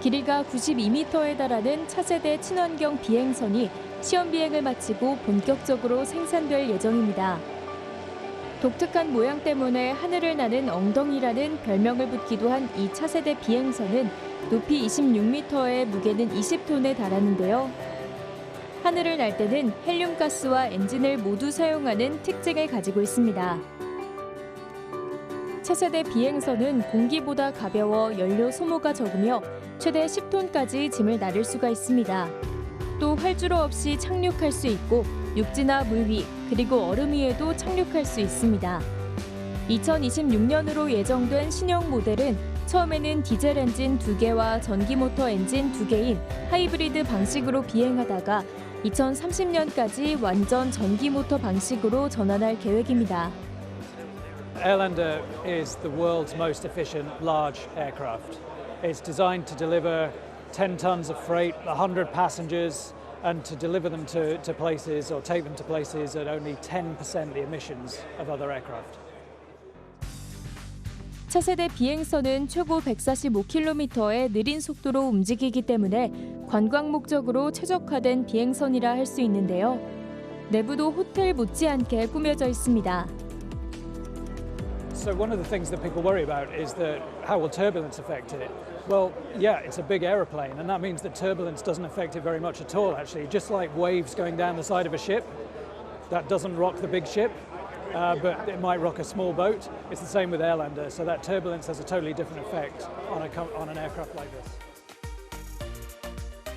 길이가 92m에 달하는 차세대 친환경 비행선이 시험 비행을 마치고 본격적으로 생산될 예정입니다. 독특한 모양 때문에 하늘을 나는 엉덩이라는 별명을 붙기도 한 이 차세대 비행선은 높이 26m에 무게는 20톤에 달하는데요. 하늘을 날 때는 헬륨 가스와 엔진을 모두 사용하는 특징을 가지고 있습니다. 차세대 비행선은 공기보다 가벼워 연료 소모가 적으며 최대 10톤까지 짐을 나를 수가 있습니다. 또 활주로 없이 착륙할 수 있고 육지나 물 위, 그리고 얼음 위에도 착륙할 수 있습니다. 2026년으로 예정된 신형 모델은 처음에는 디젤 엔진 2개와 전기 모터 엔진 2개인 하이브리드 방식으로 비행하다가 2030년까지 완전 전기 모터 방식으로 전환할 계획입니다. Airlander is the world's most efficient large aircraft. It's designed to deliver 10 tons of freight, 100 passengers, and to deliver them to, to places or take them to places at only 10% the emissions of other aircraft. 차세대 비행선은 최고 145km의 느린 속도로 움직이기 때문에 관광 목적으로 최적화된 비행선이라 할 수 있는데요. 내부도 호텔 못지않게 꾸며져 있습니다. So one of the things that people worry about is that how will turbulence affect it? Well, yeah, it's a big aeroplane, and that means that turbulence doesn't affect it very much at all. Actually, just like waves going down the side of a ship, that doesn't rock the big ship, uh, but it might rock a small boat. It's the same with Airlander, so that turbulence has a totally different effect on a com- on an aircraft like this.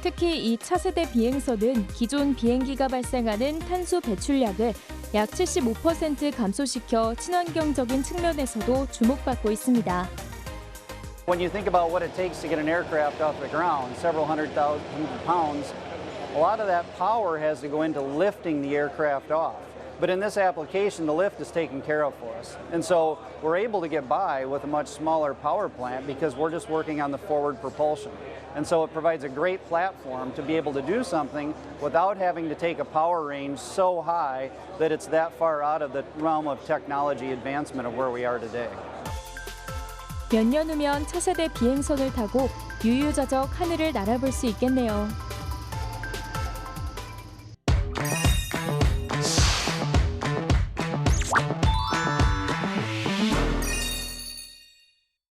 특히 이 차세대 비행선은 기존 비행기가 발생하는 탄소 배출량을 약 75% 감소시켜 친환경적인 측면에서도 주목받고 있습니다. When you think about what it takes to get an aircraft off the ground, several hundred thousand pounds, a lot of that power has to go into lifting the aircraft off. But in this application, the lift is taken care of for us. And so we're able to get by with a much smaller power plant because we're just working on the forward propulsion. And so it provides a great platform to be able to do something without having to take a power range so high that it's that far out of the realm of technology advancement of where we are today. 몇 년 후면 차세대 비행선을 타고 유유자적 하늘을 날아볼 수 있겠네요.